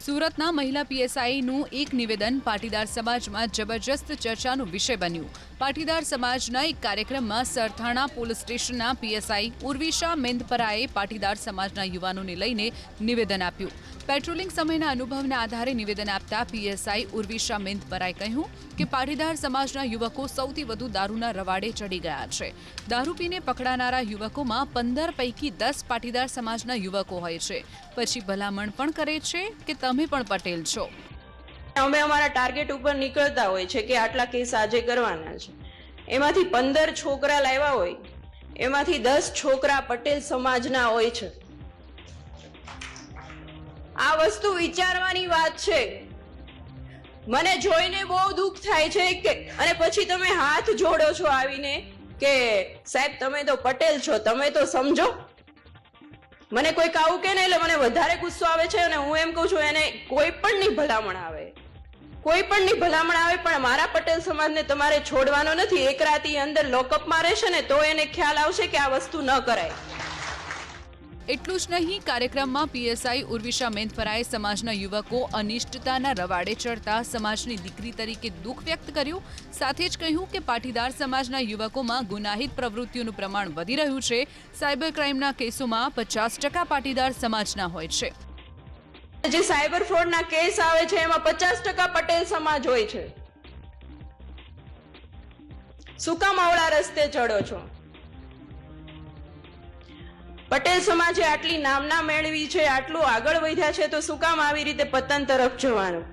સુરતના મહિલા પીએસઆઈનું એક નિવેદન પાટીદાર સમાજમાં જબરજસ્ત ચર્ચાનો વિષય બન્યું. પાટીદાર સમાજના એક કાર્યક્રમમાં સરથાણા પોલીસ સ્ટેશનના પીએસઆઈ ઉર્વિશા મેંદપરાએ પાટીદાર સમાજના યુવાનોને લઈને નિવેદન આપ્યું. પેટ્રોલિંગ સમયના અનુભવના આધારે નિવેદન આપતા પીએસઆઈ ઉર્વિશા મેંદપરાએ કહ્યું કે પાટીદાર સમાજના યુવકો સૌથી વધુ દારૂના રવાડે ચડી ગયા છે. દારૂ પીને પકડાનારા યુવકોમાં પંદર પૈકી દસ પાટીદાર સમાજના યુવકો હોય છે. પછી ભલામણ પણ કરે છે કે તમે પણ પટેલ છો. અમે અમારા ટાર્ગેટ ઉપર નીકળતા હોય છે કે આટલા કેસ આજે કરવાના છે. એમાંથી પંદર છોકરા લાવ્યા હોય, એમાંથી દસ છોકરા પટેલ સમાજના હોય છે. આ વસ્તુ વિચારવાની વાત છે. મને જોઈને બહુ દુઃખ થાય છે કે, અને પછી તમે હાથ જોડો છો આવીને કે, સાહેબ, તમે તો પટેલ છો, તમે તો સમજો. મને કોઈક આવું કે ને એટલે મને વધારે ગુસ્સો આવે છે અને હું એમ કહું છું, એને કોઈ પણ ની ભલામણ આવે. કોઈ પણ ની ભલામણ આવે, પણ મારા પટેલ સમાજને તમારે છોડવાનો નથી. એક રાતી અંદર લોકઅપમાં રહેશે ને તો એને ખ્યાલ આવશે કે આ વસ્તુ ન કરાય. એટલું જ નહીં, કાર્યક્રમમાં પીએસઆઈ ઉર્વિશા મેંદપરાએ સમાજના યુવકો અનિષ્ટતાના રવાડે ચડતા સમાજની દીકરી તરીકે દુઃખ વ્યક્ત કર્યું. સાથે જ કહ્યું કે પાટીદાર સમાજના યુવકોમાં ગુનાહિત પ્રવૃત્તિઓનું પ્રમાણ વધી રહ્યું છે. સાયબર ક્રાઇમના કેસોમાં પચાસ ટકા પાટીદાર સમાજના હોય છે. જે સાયબર ફ્રોડના કેસ આવે છે, એમાં પચાસ ટકા પટેલ સમાજ હોય છે. શું કામ અવળા રસ્તે ચડો છો. પટેલ સમાજે આટલી નામના મેળવી છે, આટલું આગળ વધ્યા છે, તો શું કામ આવી રીતે પતન તરફ જવાનું?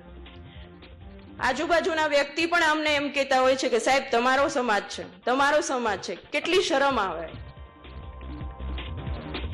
આજુબાજુના વ્યક્તિ પણ અમને એમ કહેતા હોય છે કે સાહેબ, તમારો સમાજ છે, તમારો સમાજ છે, કેટલી શરમ આવે.